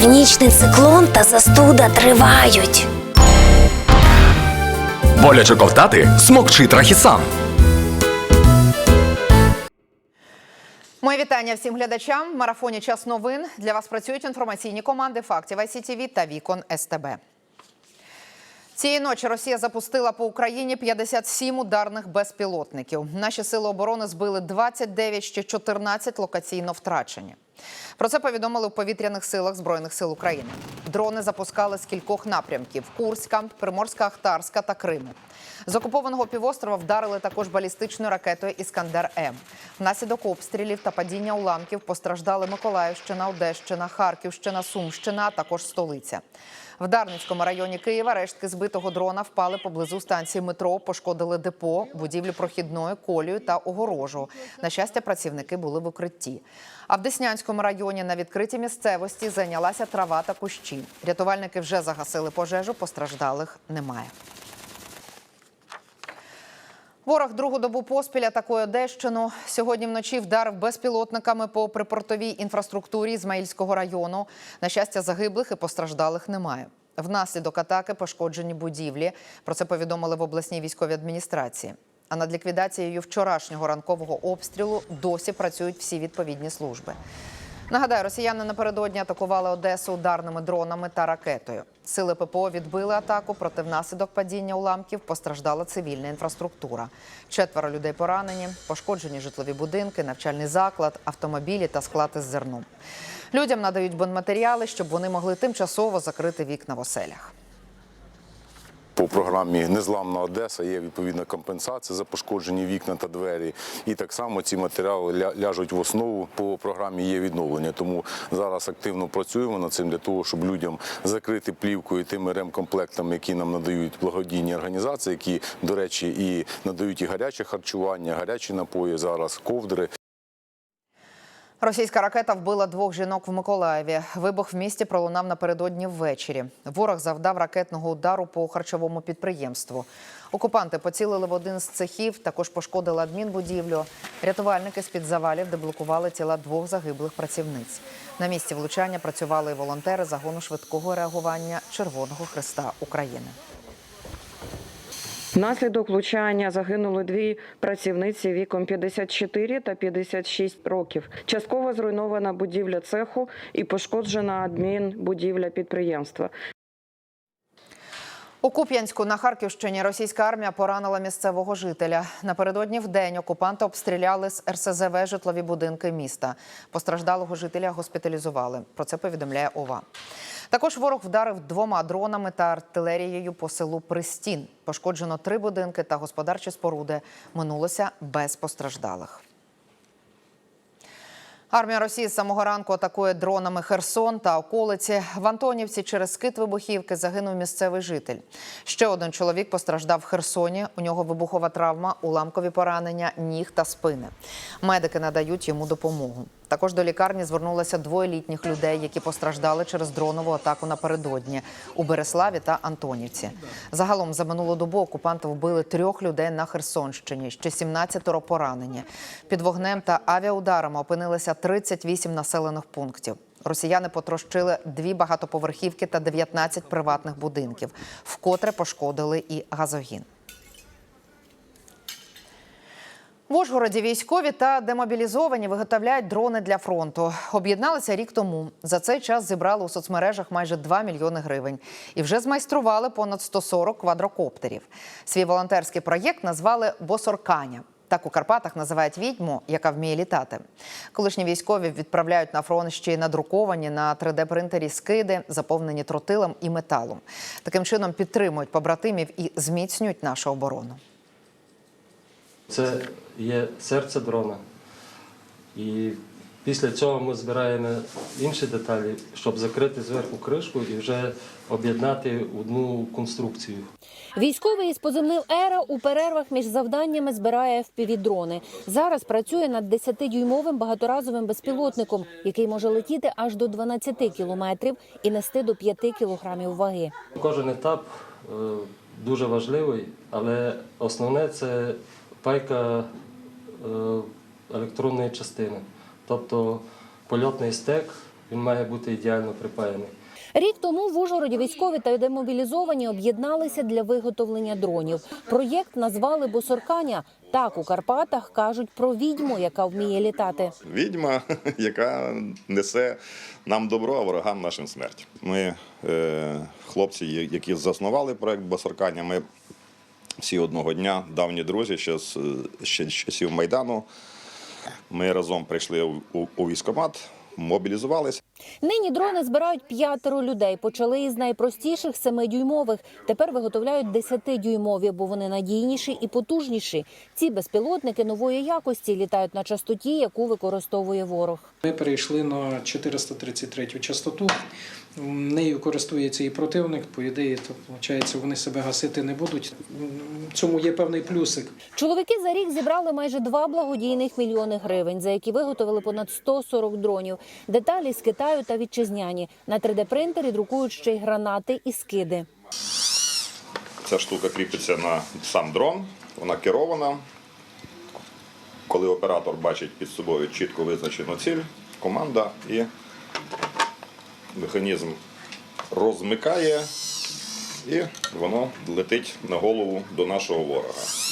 Північний циклон та застуда тривають. Боляче ковтати смокчи трахісан. Мої вітання всім глядачам. В марафоні час новин для вас працюють інформаційні команди фактів ICTV та Вікон СТБ. Цієї ночі Росія запустила по Україні 57 ударних безпілотників. Наші сили оборони збили 29, ще 14 локаційно втрачені. Про це повідомили в повітряних силах Збройних сил України. Дрони запускали з кількох напрямків: Курська, Приморська, Ахтарська та Криму. З окупованого півострова вдарили також балістичною ракетою Іскандер М. Внаслідок обстрілів та падіння уламків постраждали Миколаївщина, Одещина, Харківщина, Сумщина, а також столиця. В Дарницькому районі Києва рештки збитого дрона впали поблизу станції метро, пошкодили депо, будівлю прохідної, колію та огорожу. На щастя, працівники були в укритті. А в Деснянському районі на відкритій місцевості зайнялася трава та кущі. Рятувальники вже загасили пожежу, постраждалих немає. Ворог другу добу поспіль атакує Одещину. Сьогодні вночі вдарив безпілотниками по припортовій інфраструктурі Ізмаїльського району. На щастя, загиблих і постраждалих немає. Внаслідок атаки пошкоджені будівлі. Про це повідомили в обласній військовій адміністрації. А над ліквідацією вчорашнього ранкового обстрілу досі працюють всі відповідні служби. Нагадаю, росіяни напередодні атакували Одесу ударними дронами та ракетою. Сили ППО відбили атаку, проте внаслідок падіння уламків постраждала цивільна інфраструктура. Четверо людей поранені, пошкоджені житлові будинки, навчальний заклад, автомобілі та склад із зерном. Людям надають бонматеріали, щоб вони могли тимчасово закрити вікна в оселях. По програмі Незламна Одеса є відповідна компенсація за пошкоджені вікна та двері. І так само ці матеріали ляжуть в основу. По програмі є відновлення. Тому зараз активно працюємо над цим для того, щоб людям закрити плівкою тими ремкомплектами, які нам надають благодійні організації, які, до речі, і надають і гаряче харчування, гарячі напої зараз, ковдри. Російська ракета вбила двох жінок в Миколаєві. Вибух в місті пролунав напередодні ввечері. Ворог завдав ракетного удару по харчовому підприємству. Окупанти поцілили в один з цехів, також пошкодили адмінбудівлю. Рятувальники з-під завалів деблокували тіла двох загиблих працівниць. На місці влучання працювали і волонтери загону швидкого реагування Червоного Христа України. Внаслідок влучання загинули дві працівниці віком 54 та 56 років. Частково зруйнована будівля цеху і пошкоджена адмінбудівля підприємства. У Куп'янську на Харківщині російська армія поранила місцевого жителя. Напередодні в день окупанти обстріляли з РСЗВ житлові будинки міста. Постраждалого жителя госпіталізували. Про це повідомляє ОВА. Також ворог вдарив двома дронами та артилерією по селу Пристін. Пошкоджено три будинки та господарчі споруди. Минулося без постраждалих. Армія Росії з самого ранку атакує дронами Херсон та околиці. В Антонівці через кит вибухівки загинув місцевий житель. Ще один чоловік постраждав в Херсоні. У нього вибухова травма, уламкові поранення, ніг та спини. Медики надають йому допомогу. Також до лікарні звернулося двоє літніх людей, які постраждали через дронову атаку напередодні у Береславі та Антонівці. Загалом за минулу добу окупанти вбили трьох людей на Херсонщині. Ще 17 поранені. Під вогнем та авіаударами опинилися 38 населених пунктів. Росіяни потрощили дві багатоповерхівки та 19 приватних будинків, вкотре пошкодили і газогін. В Ужгороді військові та демобілізовані виготовляють дрони для фронту. Об'єдналися рік тому. За цей час зібрали у соцмережах майже 2 мільйони гривень і вже змайстрували понад 140 квадрокоптерів. Свій волонтерський проєкт назвали Босорканя. Так у Карпатах називають відьму, яка вміє літати. Колишні військові відправляють на фронт ще й надруковані на 3D-принтері скиди, заповнені тротилом і металом. Таким чином підтримують побратимів і зміцнюють нашу оборону. Це є серце дрона. І після цього ми збираємо інші деталі, щоб закрити зверху кришку і вже об'єднати одну конструкцію. Військовий із позивним Ера у перервах між завданнями збирає FPV-дрони. Зараз працює над 10-дюймовим багаторазовим безпілотником, який може летіти аж до 12 кілометрів і нести до 5 кілограмів ваги. Кожен етап е, дуже важливий, але основне це пайка е, електронної частини, тобто польотний стек він має бути ідеально припаяний. Рік тому в Ужгороді військові та демобілізовані об'єдналися для виготовлення дронів. Проєкт назвали Босорканя. Так у Карпатах кажуть про відьму, яка вміє літати. відьма, яка несе нам добро, а ворогам нашим смерть. Ми, е, хлопці, які заснували проект Басаркання, ми всі одного дня, давні друзі, ще з, ще часів Майдану. Ми разом прийшли у, у, військомат, мобілізувалися. Нині дрони збирають п'ятеро людей. Почали із найпростіших семидюймових. Тепер виготовляють десятидюймові, бо вони надійніші і потужніші. Ці безпілотники нової якості літають на частоті, яку використовує ворог. Ми перейшли на 433 частоту. Нею користується і противник. По ідеї, то виходить, вони себе гасити не будуть. Цьому є певний плюсик. Чоловіки за рік зібрали майже 2 благодійних мільйони гривень, за які виготовили понад 140 дронів. Деталі з Китаю та вітчизняні. На 3D-принтері друкують ще й гранати і скиди. Ця штука кріпиться на сам дрон, вона керована. Коли оператор бачить під собою чітко визначену ціль, команда і механізм розмикає, і воно летить на голову до нашого ворога.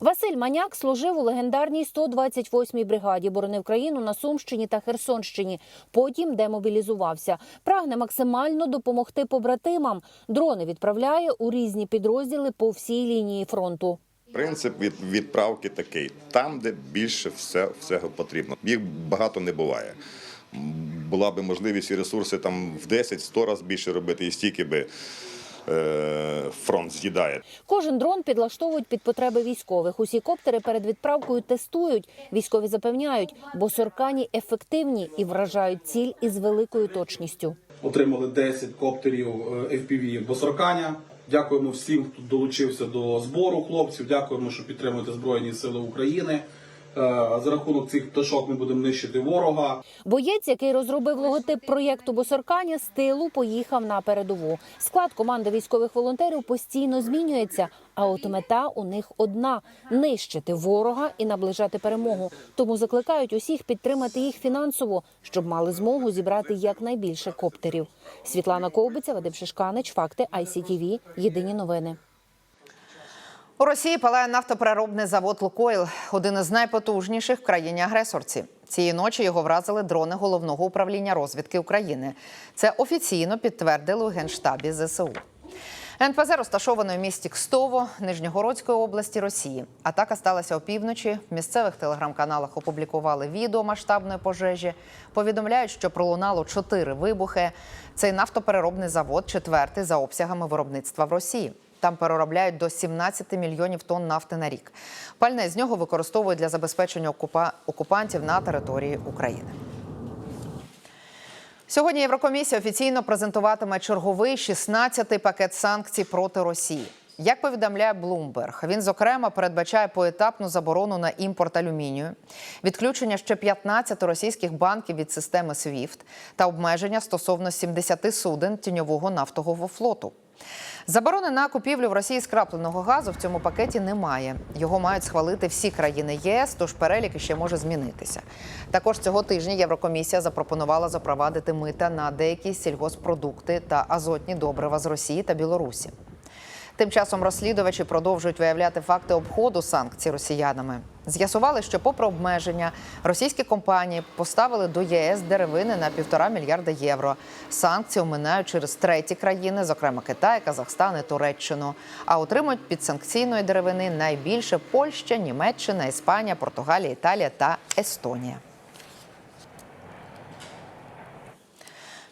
Василь Маняк служив у легендарній 128-й бригаді, боронив країну на Сумщині та Херсонщині. Потім демобілізувався. Прагне максимально допомогти побратимам. Дрони відправляє у різні підрозділи по всій лінії фронту. Принцип від відправки такий: там, де більше все, всього потрібно. Їх багато не буває. Була би можливість і ресурси там в 10-100 разів більше робити, і стільки би фронт з'їдає. Кожен дрон підлаштовують під потреби військових. Усі коптери перед відправкою тестують. Військові запевняють, бо соркані ефективні і вражають ціль із великою точністю. отримали 10 коптерів е, FPV Босорканя. Дякуємо всім, хто долучився до збору хлопців. Дякуємо, що підтримуєте Збройні Сили України. Е, За рахунок цих пташок ми будемо нищити ворога. Боєць, який розробив логотип проєкту Босорканя, з тилу поїхав на передову. Склад команди військових волонтерів постійно змінюється. А от мета у них одна нищити ворога і наближати перемогу. Тому закликають усіх підтримати їх фінансово, щоб мали змогу зібрати якнайбільше коптерів. Світлана Ковбиця, Вадим Шишканич, факти ICTV. Єдині новини. У Росії палає нафтопереробний завод Лукойл, один із найпотужніших в країні агресорці. Цієї ночі його вразили дрони головного управління розвідки України. Це офіційно підтвердили у генштабі ЗСУ. НПЗ розташоване в місті Кстово Нижньогородської області Росії. Атака сталася опівночі. В місцевих телеграм-каналах опублікували відео масштабної пожежі. Повідомляють, що пролунало чотири вибухи. Цей нафтопереробний завод четвертий за обсягами виробництва в Росії. Там переробляють до 17 мільйонів тонн нафти на рік. Пальне з нього використовують для забезпечення окупа- окупантів на території України. Сьогодні Єврокомісія офіційно презентуватиме черговий 16-й пакет санкцій проти Росії. Як повідомляє Bloomberg, він зокрема передбачає поетапну заборону на імпорт алюмінію, відключення ще 15 російських банків від системи SWIFT та обмеження стосовно 70 суден тіньового нафтового флоту. Заборони на купівлю в Росії скрапленого газу в цьому пакеті немає. Його мають схвалити всі країни ЄС, тож перелік ще може змінитися. Також цього тижня Єврокомісія запропонувала запровадити мита на деякі сільгоспродукти та азотні добрива з Росії та Білорусі. Тим часом розслідувачі продовжують виявляти факти обходу санкцій росіянами. З'ясували, що, попри обмеження, російські компанії поставили до ЄС деревини на півтора мільярда євро. Санкції оминають через треті країни, зокрема Китай, Казахстан і Туреччину. А отримують під санкційної деревини найбільше Польща, Німеччина, Іспанія, Португалія, Італія та Естонія.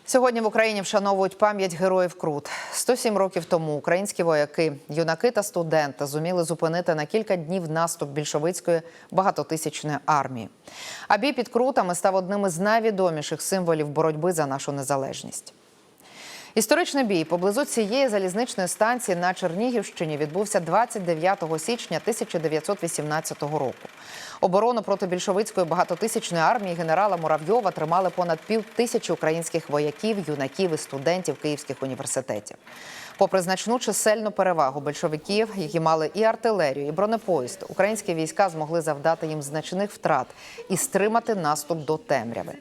Сьогодні в Україні вшановують пам'ять героїв Крут. 107 років тому українські вояки, юнаки та студенти зуміли зупинити на кілька днів наступ більшовицької багатотисячної армії. А бій під Крутами став одним із найвідоміших символів боротьби за нашу незалежність. Історичний бій поблизу цієї залізничної станції на Чернігівщині відбувся 29 січня 1918 року. Оборону проти більшовицької багатотисячної армії генерала Муравйова тримали понад пів тисячі українських вояків, юнаків і студентів київських університетів. Попри значну чисельну перевагу большевиків, які мали і артилерію, і бронепоїзд, українські війська змогли завдати їм значних втрат і стримати наступ до темряви.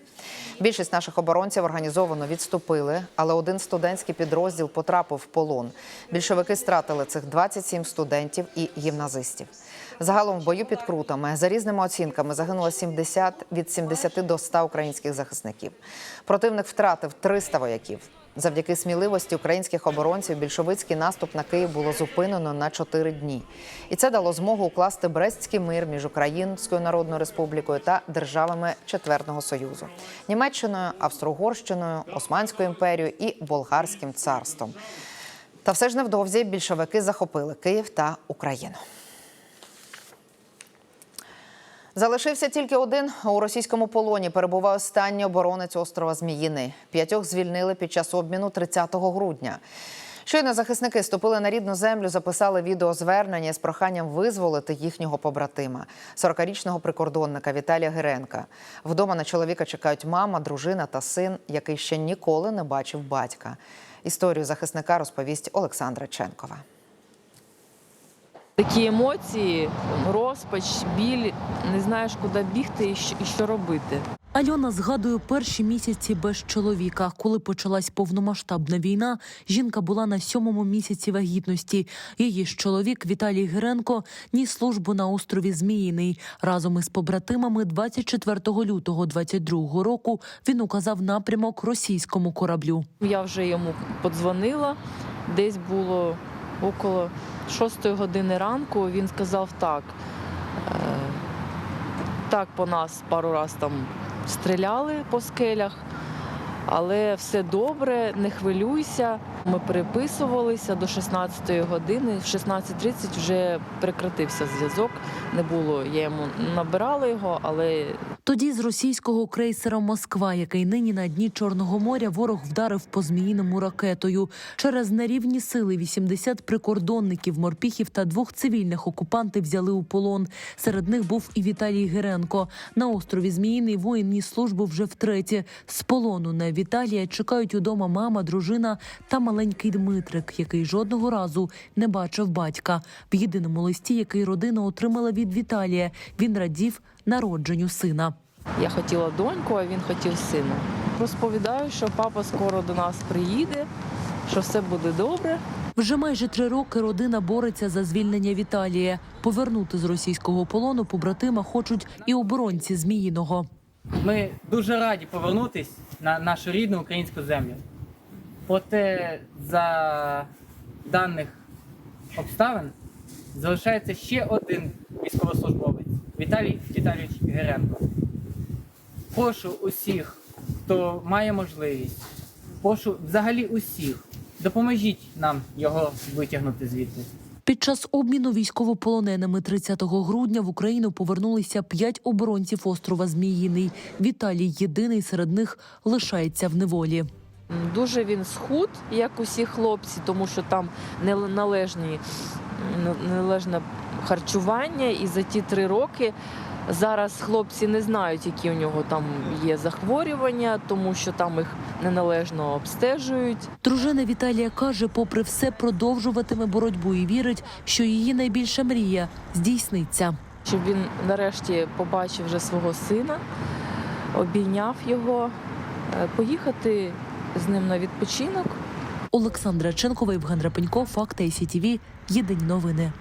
Більшість наших оборонців організовано відступили, але один студентський підрозділ потрапив в полон. Більшовики стратили цих 27 студентів і гімназистів. Загалом в бою під крутами за різними оцінками загинуло 70 від 70 до 100 українських захисників. Противник втратив 300 вояків. Завдяки сміливості українських оборонців більшовицький наступ на Київ було зупинено на 4 дні. І це дало змогу укласти Брестський мир між Українською Народною Республікою та державами Четвертого Союзу Німеччиною, Австро-Угорщиною, Османською імперією і Болгарським царством. Та все ж невдовзі більшовики захопили Київ та Україну. Залишився тільки один у російському полоні. Перебуває останній оборонець острова Зміїни. П'ятьох звільнили під час обміну 30 грудня. Щойно захисники ступили на рідну землю, записали відеозвернення з проханням визволити їхнього побратима, 40-річного прикордонника Віталія Гиренка. Вдома на чоловіка чекають мама, дружина та син, який ще ніколи не бачив батька. Історію захисника розповість Олександра Ченкова. Такі емоції, розпач, біль, не знаєш, куди бігти і що, і що робити. Альона згадує перші місяці без чоловіка. Коли почалась повномасштабна війна, жінка була на сьомому місяці вагітності. Її ж чоловік Віталій Гиренко ніс службу на острові Зміїний. Разом із побратимами 24 лютого 22 року він указав напрямок російському кораблю. Я вже йому подзвонила, десь було около 6 години ранку. Він сказав так. Е, так по нас пару раз там стріляли по скелях, але все добре, не хвилюйся. Ми переписувалися до 16-ї години. В 16.30 вже прекратився зв'язок. Не було. Я йому набирала його, але Тоді з російського крейсера Москва, який нині на дні Чорного моря, ворог вдарив по зміїному ракетою. Через нерівні сили 80 прикордонників, морпіхів та двох цивільних окупанти взяли у полон. Серед них був і Віталій Гиренко. На острові Зміїний воїн ніс службу вже втретє. З полону на Віталія чекають удома мама, дружина та маленький Дмитрик, який жодного разу не бачив батька. В єдиному листі, який родина отримала від Віталія, він радів народженню сина. я хотіла доньку, а він хотів сина. Розповідаю, що папа скоро до нас приїде, що все буде добре. Вже майже три роки родина бореться за звільнення Віталія. Повернути з російського полону побратима хочуть і оборонці Зміїного. Ми дуже раді повернутись на нашу рідну українську землю. Проте за даних обставин залишається ще один військовослужбовець Віталій Віталійович Геренко. Прошу усіх, хто має можливість, прошу взагалі усіх, допоможіть нам його витягнути звідти. Під час обміну військовополоненими 30 грудня в Україну повернулися п'ять оборонців острова Зміїний. Віталій єдиний серед них лишається в неволі. Дуже він схуд, як усі хлопці, тому що там неналежні, належне харчування. І за ті три роки зараз хлопці не знають, які у нього там є захворювання, тому що там їх неналежно обстежують. Дружина Віталія каже, попри все продовжуватиме боротьбу і вірить, що її найбільша мрія здійсниться. Щоб він нарешті побачив вже свого сина, обійняв його, е, поїхати з ним на відпочинок. Олександра Ченкова, Євген Рапенько, Факти СІТВ. Єдині новини.